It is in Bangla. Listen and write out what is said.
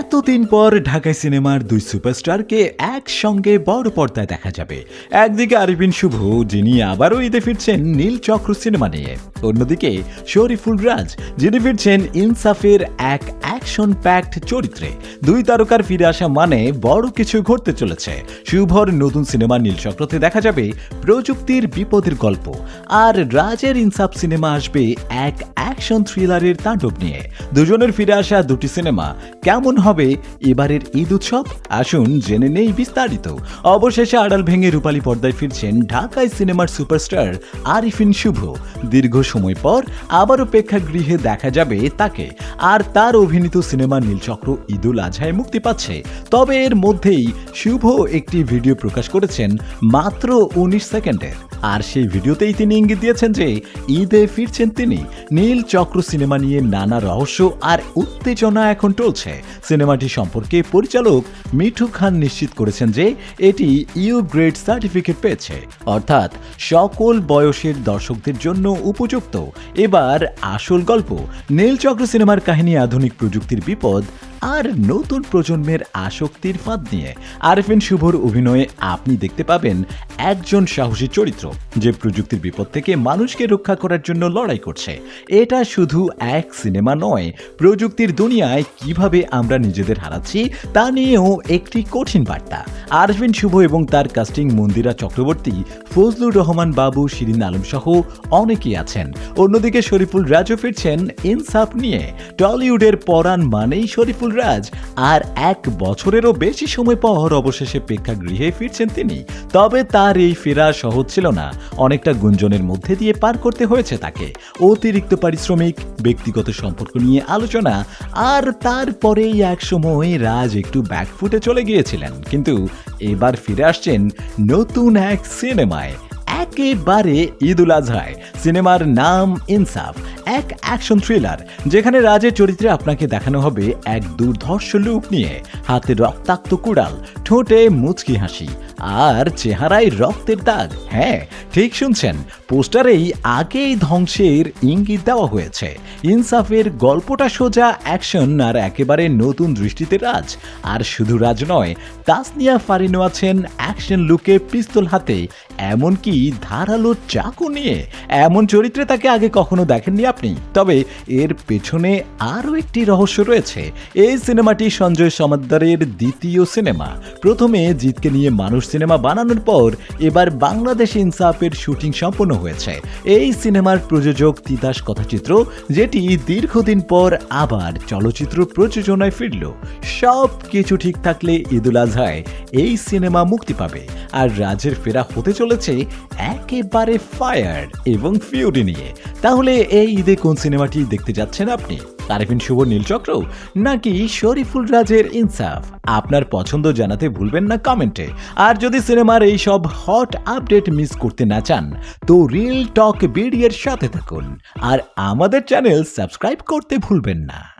এতদিন পর ঢাকায় সিনেমার দুই সুপারস্টারকে একসঙ্গে বড় পর্দায় দেখা যাবে। একদিকে আরিফিন শুভ, যিনি আবারও ঈদে ফিরছেন নীল চক্র সিনেমা নিয়ে। অন্যদিকে শরীফুল রাজ, যিনি ফিরছেন ইনসাফের এক অ্যাকশন প্যাক্ট চরিত্রে দুই তারকার ফিরে আসা মানে বড় কিছু ঘটতে চলেছে। শুভর নতুন সিনেমা নীল চক্রতে দেখা যাবে প্রযুক্তির বিপদের গল্প আর রাজের ইনসাফ সিনেমা আসবে এক অ্যাকশন থ্রিলারের তাণ্ডব নিয়ে। দুজনের ফিরে আসা দুটি সিনেমা কেমন হবে এবারের ঈদ উৎসব? আসুন জেনে নেই বিস্তারিত। অবশেষে আড়াল ভেঙে রূপালী পর্দায় ফিরছেন ঢাকায় সিনেমার সুপারস্টার আরিফিন শুভ। দীর্ঘ সময় পর আবারও প্রেক্ষাগৃহে দেখা যাবে তাকে। আর তার অভিনীত সিনেমা নীলচক্র ঈদুল আজহায় মুক্তি পাচ্ছে। তবে এর মধ্যেই শুভ একটি ভিডিও প্রকাশ করেছেন মাত্র উনিশ সেকেন্ডের। আর সেই ভিডিওতেই তিনি ইঙ্গিত দিয়েছেন যে ঈদে ফিরছেন তিনি। নীল চক্র সিনেমা নিয়ে নানা রহস্য আর উত্তেজনা এখন চলছে সিনেমাটি সম্পর্কে পরিচালক মিঠু খান নিশ্চিত করেছেন যে এটি ইউ গ্রেড সার্টিফিকেট পেয়েছে। অর্থাৎ সকল বয়সের দর্শকদের জন্য উপযুক্ত। এবার আসল গল্প নীল চক্র সিনেমার কাহিনী আধুনিক প্রযুক্তির বিপদ আর নতুন প্রজন্মের আসক্তির ফাঁদ নিয়ে আরফিন শুভর অভিনয়ে আপনি দেখতে পাবেন একজন সাহসী চরিত্র যে প্রযুক্তির বিপদ থেকে মানুষকে রক্ষা করার জন্য লড়াই করছে। এটা শুধু এক সিনেমা নয়, প্রযুক্তির দুনিয়ায় কীভাবে আমরা নিজেদের হারাচ্ছি তা নিয়েও একটি কঠিন বার্তা। আরফিন শুভ এবং তার কাস্টিং মন্দিরা চক্রবর্তী ফজলুর রহমান বাবু, শিরিন আলম সহ অনেকেই আছেন। অন্যদিকে শরীফুল রাজও ফিরছেন ইনসাফ নিয়ে। টলিউডের পরাণ মানেই শরীফুল রাজ, আর এক বছরেরও বেশি সময় পর অবশেষে প্রেক্ষাগৃহে ফিরছেন তিনি। তবে তার এই ফেরা সহজ ছিল না। অনেকটা গুঞ্জনের মধ্যে দিয়ে পার করতে হয়েছে তাকে। অতিরিক্ত পারিশ্রমিক, ব্যক্তিগত সম্পর্ক নিয়ে আলোচনা, আর তারপরেই এক সময় রাজ একটু ব্যাকফুটে চলে গিয়েছিলেন। কিন্তু এবার ফিরে আসছেন নতুন এক সিনেমায়। একেবারে ঈদুল আজহায়। সিনেমার নাম ইনসাফ। এক অ্যাকশন থ্রিলার, যেখানে রাজের চরিত্রে আপনাকে দেখানো হবে এক দুর্ধর্ষ লুক নিয়ে। হাতে রক্তাক্ত কুড়াল ঠোঁটে মুচকি হাসি আর চেহারায় রক্তের দাগ। হ্যাঁ ঠিক শুনছেন, পোস্টারেই আগেই ধ্বংসের ইঙ্গিত দেওয়া হয়েছে। ইনসাফের গল্পটা সোজা অ্যাকশন আর একেবারে নতুন দৃষ্টিতে রাজ। আর শুধু রাজ নয়, তাসনিয়া ফারিনও আছেন অ্যাকশন লুকে পিস্তল হাতে। এমনকি ধারালো চাকু নিয়ে। এমন চরিত্রে তাকে আগে কখনো দেখেননি আপনি। তবে এর পেছনে আরও একটি রহস্য রয়েছে। এই সিনেমাটি সঞ্জয় সমাদ্দারের দ্বিতীয় সিনেমা। প্রথমে জিতকে নিয়ে মানুষ সিনেমা বানানোর পর এবার বাংলাদেশ ইনসাফের শুটিং সম্পন্ন হয়েছে। এই সিনেমার প্রযোজক তিতাস কথাচিত্র, যেটি দীর্ঘদিন পর আবার চলচ্চিত্র প্রযোজনায় ফিরল। সব কিছু ঠিক থাকলে ঈদুল আজহায় এই সিনেমা মুক্তি পাবে। আর রাজের ফেরা হতে চলেছে একেবারে ফায়ার এবং ফিউরি নিয়ে। তাহলে এই ঈদে কোন সিনেমাটি দেখতে যাচ্ছেন আপনি? আরিফিন শুভ নীলচক্র নাকি শরীফুল রাজের ইনসাফ? আপনার পছন্দ জানাতে ভুলবেন না কমেন্টে। আর যদি সিনেমার এই সব হট আপডেট মিস করতে না চান, তো রিল টক বিডিয়ের সাথে থাকুন। আর আমাদের চ্যানেল সাবস্ক্রাইব করতে ভুলবেন না।